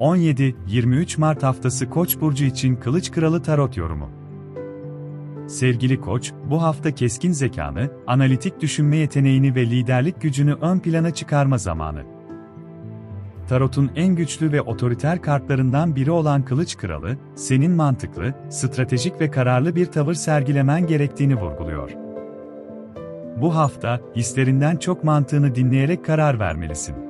17-23 Mart haftası Koç burcu için Kılıç Kralı Tarot yorumu. Sevgili Koç, bu hafta keskin zekanı, analitik düşünme yeteneğini ve liderlik gücünü ön plana çıkarma zamanı. Tarot'un en güçlü ve otoriter kartlarından biri olan Kılıç Kralı, senin mantıklı, stratejik ve kararlı bir tavır sergilemen gerektiğini vurguluyor. Bu hafta, hislerinden çok mantığını dinleyerek karar vermelisin.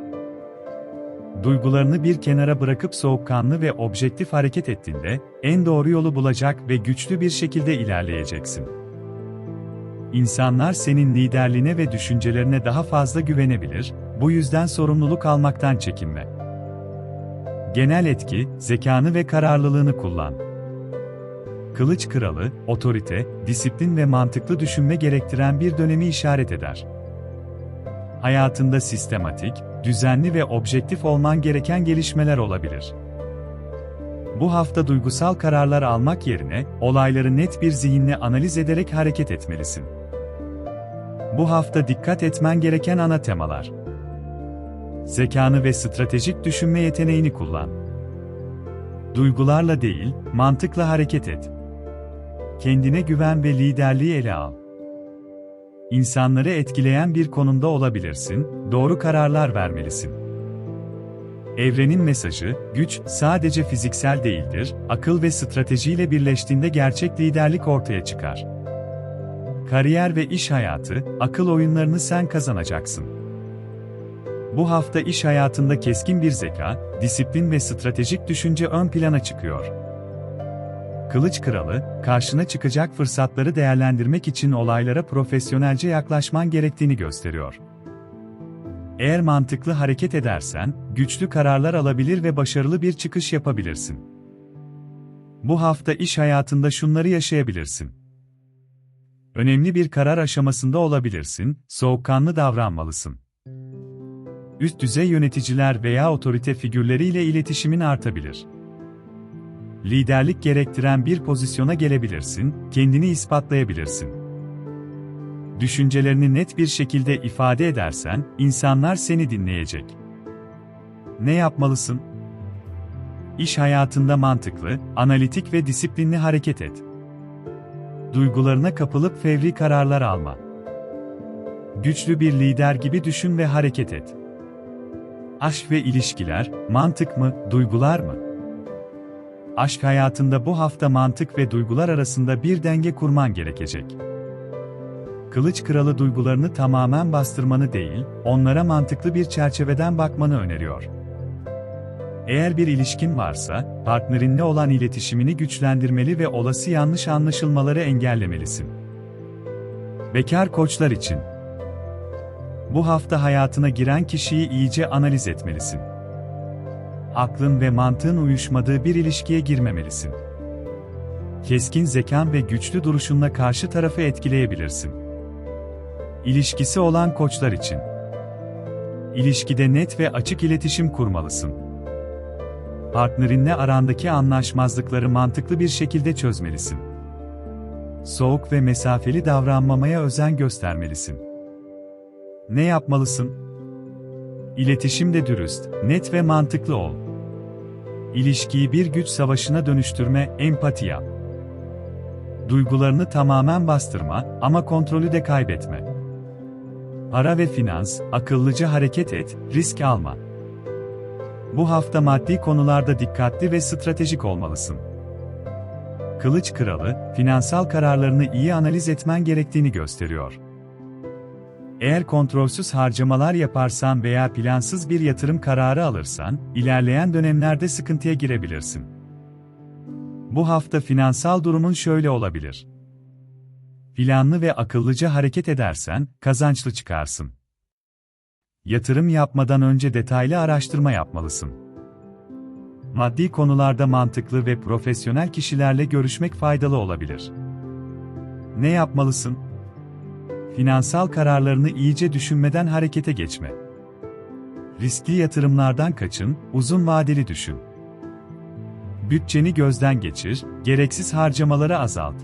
Duygularını bir kenara bırakıp soğukkanlı ve objektif hareket ettiğinde, en doğru yolu bulacak ve güçlü bir şekilde ilerleyeceksin. İnsanlar senin liderliğine ve düşüncelerine daha fazla güvenebilir, bu yüzden sorumluluk almaktan çekinme. Genel etki, zekanı ve kararlılığını kullan. Kılıç kralı, otorite, disiplin ve mantıklı düşünme gerektiren bir dönemi işaret eder. Hayatında sistematik, düzenli ve objektif olman gereken gelişmeler olabilir. Bu hafta duygusal kararlar almak yerine, olayları net bir zihinle analiz ederek hareket etmelisin. Bu hafta dikkat etmen gereken ana temalar. Zekanı ve stratejik düşünme yeteneğini kullan. Duygularla değil, mantıkla hareket et. Kendine güven ve liderliği ele al. İnsanları etkileyen bir konumda olabilirsin, doğru kararlar vermelisin. Evrenin mesajı, güç sadece fiziksel değildir, akıl ve stratejiyle birleştiğinde gerçek liderlik ortaya çıkar. Kariyer ve iş hayatı, akıl oyunlarını sen kazanacaksın. Bu hafta iş hayatında keskin bir zeka, disiplin ve stratejik düşünce ön plana çıkıyor. Kılıç Kralı, karşına çıkacak fırsatları değerlendirmek için olaylara profesyonelce yaklaşman gerektiğini gösteriyor. Eğer mantıklı hareket edersen, güçlü kararlar alabilir ve başarılı bir çıkış yapabilirsin. Bu hafta iş hayatında şunları yaşayabilirsin. Önemli bir karar aşamasında olabilirsin, soğukkanlı davranmalısın. Üst düzey yöneticiler veya otorite figürleriyle iletişimin artabilir. Liderlik gerektiren bir pozisyona gelebilirsin, kendini ispatlayabilirsin. Düşüncelerini net bir şekilde ifade edersen, insanlar seni dinleyecek. Ne yapmalısın? İş hayatında mantıklı, analitik ve disiplinli hareket et. Duygularına kapılıp fevri kararlar alma. Güçlü bir lider gibi düşün ve hareket et. Aşk ve ilişkiler, mantık mı, duygular mı? Aşk hayatında bu hafta mantık ve duygular arasında bir denge kurman gerekecek. Kılıç kralı duygularını tamamen bastırmanı değil, onlara mantıklı bir çerçeveden bakmanı öneriyor. Eğer bir ilişkin varsa, partnerinle olan iletişimini güçlendirmeli ve olası yanlış anlaşılmaları engellemelisin. Bekar koçlar için Bu hafta hayatına giren kişiyi iyice analiz etmelisin aklın ve mantığın uyuşmadığı bir ilişkiye girmemelisin. Keskin zekan ve güçlü duruşunla karşı tarafı etkileyebilirsin. İlişkisi olan koçlar için. İlişkide net ve açık iletişim kurmalısın. Partnerinle arandaki anlaşmazlıkları mantıklı bir şekilde çözmelisin. Soğuk ve mesafeli davranmamaya özen göstermelisin. Ne yapmalısın? İletişimde dürüst, net ve mantıklı ol. İlişkiyi bir güç savaşına dönüştürme, empati yap. Duygularını tamamen bastırma ama kontrolü de kaybetme. Para ve finans, akıllıca hareket et, risk alma. Bu hafta maddi konularda dikkatli ve stratejik olmalısın. Kılıç Kralı, finansal kararlarını iyi analiz etmen gerektiğini gösteriyor. Eğer kontrolsüz harcamalar yaparsan veya plansız bir yatırım kararı alırsan, ilerleyen dönemlerde sıkıntıya girebilirsin. Bu hafta finansal durumun şöyle olabilir. Planlı ve akıllıca hareket edersen, kazançlı çıkarsın. Yatırım yapmadan önce detaylı araştırma yapmalısın. Maddi konularda mantıklı ve profesyonel kişilerle görüşmek faydalı olabilir. Ne yapmalısın? Finansal kararlarını iyice düşünmeden harekete geçme. Riskli yatırımlardan kaçın, uzun vadeli düşün. Bütçeni gözden geçir, gereksiz harcamaları azalt.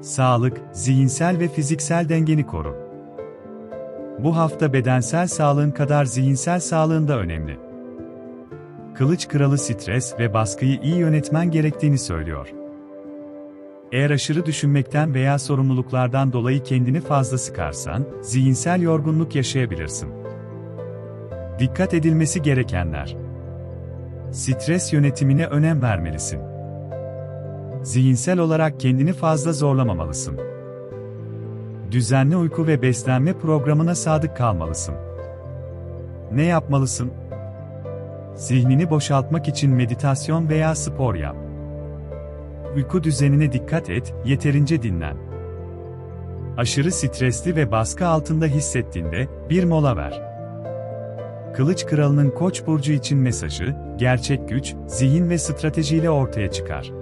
Sağlık, zihinsel ve fiziksel dengeni koru. Bu hafta bedensel sağlığın kadar zihinsel sağlığın da önemli. Kılıç kralı stres ve baskıyı iyi yönetmen gerektiğini söylüyor. Eğer aşırı düşünmekten veya sorumluluklardan dolayı kendini fazla sıkarsan, zihinsel yorgunluk yaşayabilirsin. Dikkat edilmesi gerekenler. Stres yönetimine önem vermelisin. Zihinsel olarak kendini fazla zorlamamalısın. Düzenli uyku ve beslenme programına sadık kalmalısın. Ne yapmalısın? Zihnini boşaltmak için meditasyon veya spor yap. Uyku düzenine dikkat et, yeterince dinlen. Aşırı stresli ve baskı altında hissettiğinde bir mola ver. Kılıç Kralı'nın Koç burcu için mesajı, gerçek güç, zihin ve stratejiyle ortaya çıkar.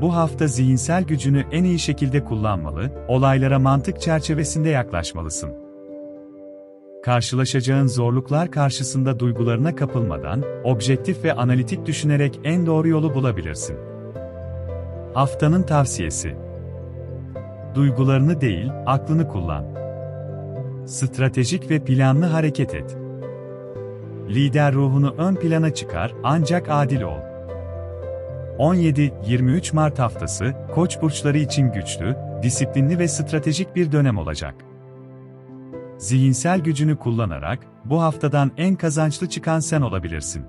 Bu hafta zihinsel gücünü en iyi şekilde kullanmalı, olaylara mantık çerçevesinde yaklaşmalısın. Karşılaşacağın zorluklar karşısında duygularına kapılmadan, objektif ve analitik düşünerek en doğru yolu bulabilirsin. Haftanın tavsiyesi. Duygularını değil, aklını kullan. Stratejik ve planlı hareket et. Lider ruhunu ön plana çıkar, ancak adil ol. 17-23 Mart haftası, Koç burçları için güçlü, disiplinli ve stratejik bir dönem olacak. Zihinsel gücünü kullanarak bu haftadan en kazançlı çıkan sen olabilirsin.